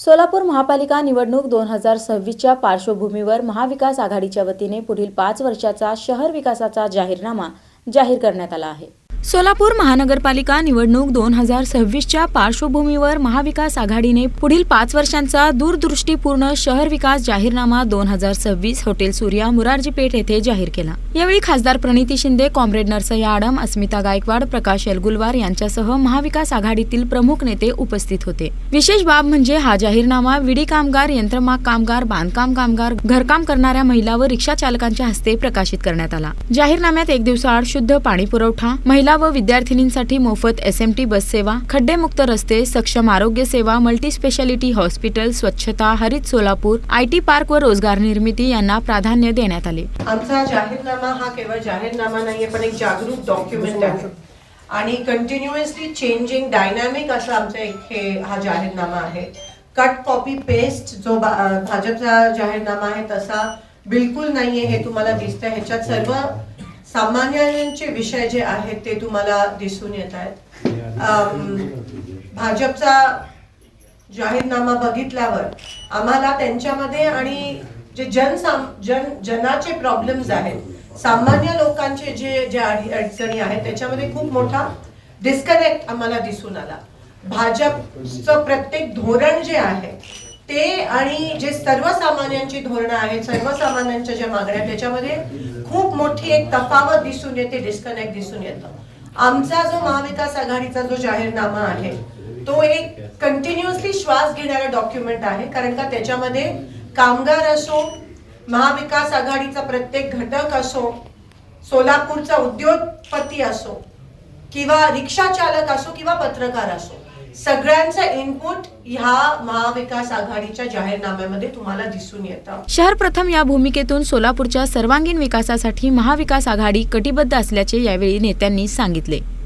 सोलापूर महापालिका निवडणूक दोन हजार सव्वीसच्या पार्श्वभूमीवर महाविकास आघाडीच्या वतीने पुढील पाच वर्षाचा शहर विकासाचा जाहीरनामा जाहीर करण्यात आला आहे. सोलापूर महानगरपालिका निवडणूक दोन हजार सव्वीसच्या पार्श्वभूमीवर महाविकास आघाडीने पुढील पाच वर्षांचा दूरदृष्टीपूर्ण शहर विकास जाहीरनामा दोन हजार सव्वीस हॉटेल सूर्या मुरारजी पेठ येथे जाहीर केला. यावेळी खासदार प्रणिती शिंदे कॉम्रेड नरसय्या आडम अस्मिता गायकवाड प्रकाश एलगुलवार यांच्यासह महाविकास आघाडीतील प्रमुख नेते उपस्थित होते. विशेष बाब म्हणजे हा जाहीरनामा विडी कामगार यंत्रमाग कामगार बांधकाम कामगार घरकाम करणाऱ्या महिला व रिक्षा चालकांच्या हस्ते प्रकाशित करण्यात आला. जाहीरनाम्यात एक दिवसाआड शुद्ध पाणी पुरवठा महिला महिला व विद्यार्थिनींसाठी मोफत एसएमटी बस सेवा खड्डेमुक्त रस्ते सक्षम आरोग्य सेवा मल्टी स्पेशालिटी हॉस्पिटल स्वच्छता हरित सोलापूर आयटी पार्क व रोजगार निर्मिती यांना प्राधान्य देण्यात आले. आमचा जाहीरनामा हा केवळ जाहीरनामा नाहीये पण एक जागरूक डॉक्युमेंट आहे. आणि कंटिन्युअसली चेंजिंग डायनॅमिक असा आमचा एक हे हा जाहीरनामा आहे. कट कॉपी पेस्ट जो भाजपचा जाहीरनामा आहे तसा बिलकुल नाहीये हे तुम्हाला दिसतंय. ह्याच्यात सर्व सामान्यांचे विषय जे आहेत ते तुम्हाला दिसून येत आहेत. भाजपचा जाहीरनामा बघितल्यावर आम्हाला त्यांच्यामध्ये आणि जे जन जन जनाचे प्रॉब्लेम्स आहेत सामान्य लोकांचे जे जे अडचणी आहेत त्याच्यामध्ये खूप मोठा डिस्कनेक्ट आम्हाला दिसून आला. भाजपचं प्रत्येक धोरण जे आहे ते आणि जे सर्वसामान्यांची धोरणं आहेत सर्वसामान्यांच्या ज्या मागण्या त्याच्यामध्ये खूप मोठी एक तफावत दिसून येते डिस्कनेक्ट दिसून येतं. आमचा जो महाविकास आघाडीचा जो जाहीरनामा आहे तो एक कंटिन्युअसली श्वास घेणारा डॉक्युमेंट आहे कारण का त्याच्यामध्ये कामगार असो महाविकास आघाडीचा प्रत्येक घटक असो सोलापूरचा उद्योगपती असो किंवा रिक्षा चालक असो किंवा पत्रकार असो सगळ्यांचा इनपुट ह्या महाविकास आघाडीच्या जाहीरनाम्यामध्ये तुम्हाला दिसून येतं. शहर प्रथम या भूमिकेतून सोलापूरच्या सर्वांगीण विकासासाठी महाविकास आघाडी कटिबद्ध असल्याचे यावेळी नेत्यांनी सांगितले.